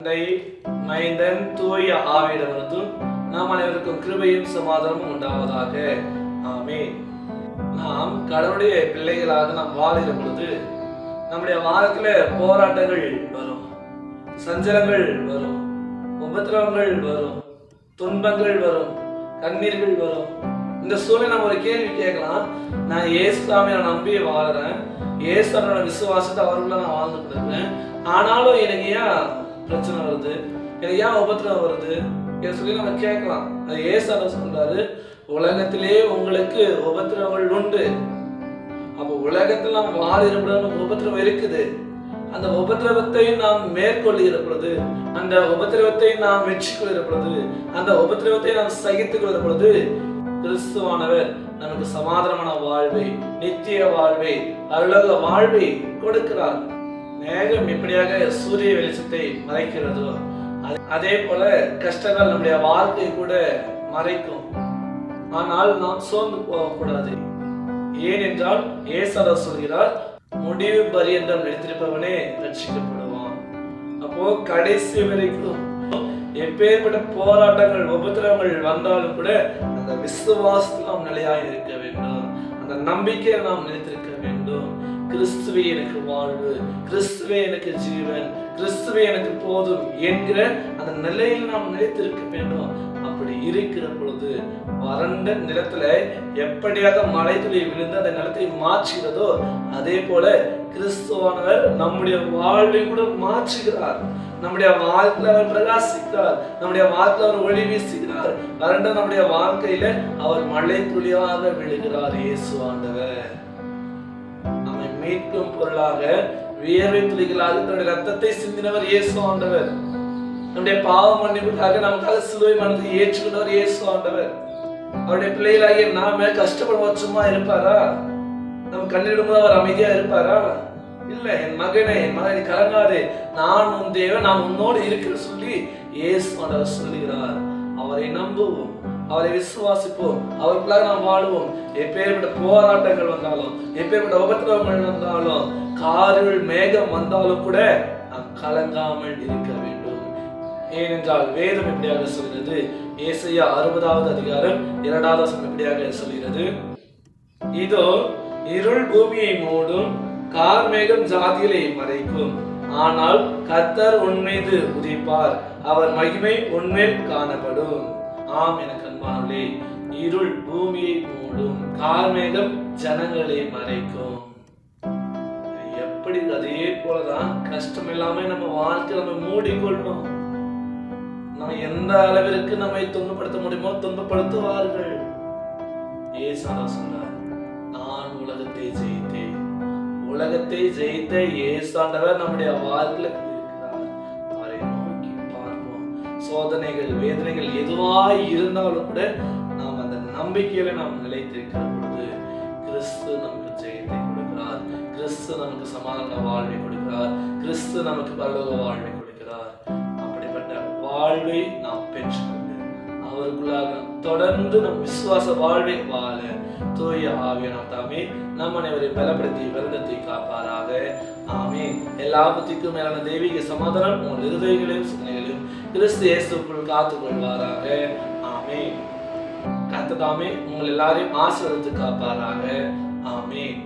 தந்தை மைந்தன் தூய ஆவியிடமிருந்தும் நாம் அனைவருக்கும் கிருபையும் சமாதானமும் உண்டாவதாக. ஆமே நாம் கடவுளுடைய பிள்ளைகளாக நாம் வாழுகிற பொழுது நம்முடைய வாரத்துல போராட்டங்கள் வரும் சஞ்சலங்கள் வரும் உபத்திரவங்கள் வரும் துன்பங்கள் வரும் கண்ணீர்கள் வரும். இந்த சூழ்நிலை நம்ம ஒரு கேள்வி கேட்கலாம். நான் ஏசுதாமே நான் நம்பி வாழ்கிறேன் ஏசுனோட விசுவாசத்தை அவருக்குள்ள நான் வாழ்ந்துட்டு இருக்கேன் ஆனாலும் எனக்கு ஏன் பிரச்சனை வருது? எனக்கு ஏன் உபத்திரம் வருது? இதை சொல்லி நம்ம கேட்கலாம். அது ஏசான சொல்றாரு உலகத்திலே உங்களுக்கு உபத்திரவங்கள் உண்டு. அப்போ உலகத்தில் நாம் வாழ நமக்கு உபத்திரவம் இருக்குது. அந்த உபத்திரவத்தை நாம் மேற்கொள்ளுகிற பொழுது அந்த உபத்திரவத்தை நாம் வெற்றி கொள்கிற பொழுது அந்த உபத்திரவத்தை நாம் சகித்து கொள்கிற பொழுது கிறிஸ்துவானவர் நமக்கு சமாதானமான வாழ்வை நித்திய வாழ்வை அருளக வாழ்வை கொடுக்கிறார். மேகம் எப்படியாக சூரிய வெளிச்சத்தை மறைக்கிறதோ அதே போல கஷ்டங்கள் நம்முடைய வாழ்க்கை கூட மறைக்கும். ஆனால் நாம் சோர்ந்து போகக்கூடாது. ஏனென்றால் ஏசாரர் சொல்கிறார் முடிவு பரியந்தம் நினைத்திருப்பவனே ரட்சிக்கப்படுவான். அப்போ கடைசி வரைக்கும் எப்பேற்பட்ட போராட்டங்கள் உபத்திரங்கள் வந்தாலும் கூட அந்த விசுவாசத்தில் நாம் நிலையாக இருக்க வேண்டும். அந்த நம்பிக்கையை நாம் நினைத்திருக்க வேண்டும். கிறிஸ்துவே எனக்கு வாழ்வு கிறிஸ்துவே எனக்கு ஜீவன் கிறிஸ்துவே எனக்கு போதும் என்கிற அந்த நிலையில் நாம் நிலைத்திருக்க வேண்டும். அப்படி இருக்கிற பொழுது வறண்ட நிலத்துல எப்படியாக மழை துளி விழுந்து அந்த நிலத்தை மாற்றுகிறதோ அதே போல கிறிஸ்துவானவர் நம்முடைய வாழ்வை கூட மாற்றுகிறார். நம்முடைய வாழ்க்கையில அவர் பிரகாசிக்கிறார். நம்முடைய வாழ்க்கையில அவர் ஒளி வீசுகிறார். வறண்ட நம்முடைய வாழ்க்கையில அவர் மழை துளியாக விழுகிறார் இயேசுவாண்டவர் நம்மை மீட்கும் பொருளாக வியர்வை துளிகளாக தன்னுடைய ரத்தத்தை சிந்தினவர் இயேசு ஆண்டவர். நம்முடைய பாவ மன்னிப்புக்காக நமக்காக சிலுவை மனதை ஏற்றுக்கொண்டவர் இயேசு ஆண்டவர். அவருடைய பிள்ளைகளாகிய நாம கஷ்டப்படுவோம் சும்மா இருப்பாரா? நம்ம கண்ணிடும்போது அவர் அமைதியா இருப்பாரா? இல்ல என் மகனே என் மகனை கலங்காதே. நான் உன் தேவன் நான் உன்னோடு இருக்கிற சொல்லி இயேசு ஆண்டவர் சொல்லுகிறார். அவரை நம்புவோம் அவரை விசுவாசிப்போம் அவருக்குள்ளாக நாம் வாழுவோம். எப்பேற்பட்ட போராட்டங்கள் வந்தாலும் எப்பேற்பட்ட உபத்திரவங்கள் வந்தாலும் காரில் மேகம் வந்தாலும் கூட நாம் கலங்காமல் இருக்க வேண்டும் ஏனென்றால் வேதம் எப்படியாக சொல்கிறது? ஏசையா அறுபதாவது அதிகாரம் இரண்டாவது வசனம் எப்படியாக சொல்கிறது? இதோ இருள் பூமியை மூடும் கார்மேகம் ஜாதிகளை மறைக்கும். ஆனால் கர்த்தர் உன்மீது உதிப்பார். அவர் மகிமை உன்மேல் காணப்படும். ஆம் எனக்கு அன்பானே இருள் பூமியை மூடும் கார்மேகம் ஜனங்களை மறைக்கும். எப்படி? அதே போலதான் கஷ்டம் இல்லாம நம்ம வாழ்க்கை நம்ம மூடிக்கொள்வோம் நம்ம எந்த அளவிற்கு நம்மை துன்பப்படுத்த முடியுமோ துன்பப்படுத்துவார்கள். ஏசாரா சொன்னார் நான் உலகத்தை ஜெயித்தேன். உலகத்தை ஜெயித்த ஏசாண்டவர் நம்முடைய வாழ்க்கையில இருக்கிறார். நோக்கி பார்ப்போம். சோதனைகள் வேதனைகள் எதுவாய் இருந்தாலும் கூட நாம் அந்த நம்பிக்கையில நாம் நிலைத்திருக்கிற பொழுது கிறிஸ்து நமக்கு ஜெயத்தை கொடுக்கிறார். கிறிஸ்து நமக்கு சமாதான வாழ்வை கொடுக்கிறார். கிறிஸ்து நமக்கு பரலோக வாழ்வை கொடுக்கிறார். வாழ்வை நாம் பெற்றுக்கொண்டு அவருக்குள்ளாக தொடர்ந்து நம் விசுவாச வாழ்வை வாழ தூய ஆவியனம் தாமே நம் அனைவரை பலப்படுத்தி வருடத்தை காப்பாராக. ஆமென். எல்லா புத்திக்கும் மேலான தெய்வீக சமாதானம் உங்கள் இருதயங்களையும் சிந்தனைகளையும் கிறிஸ்து இயேசுக்குள் காத்துக் கொள்வாராக ஆமென் கத்ததாமே உங்கள் எல்லாரையும் ஆசிரியத்து காப்பாராக. ஆமென்.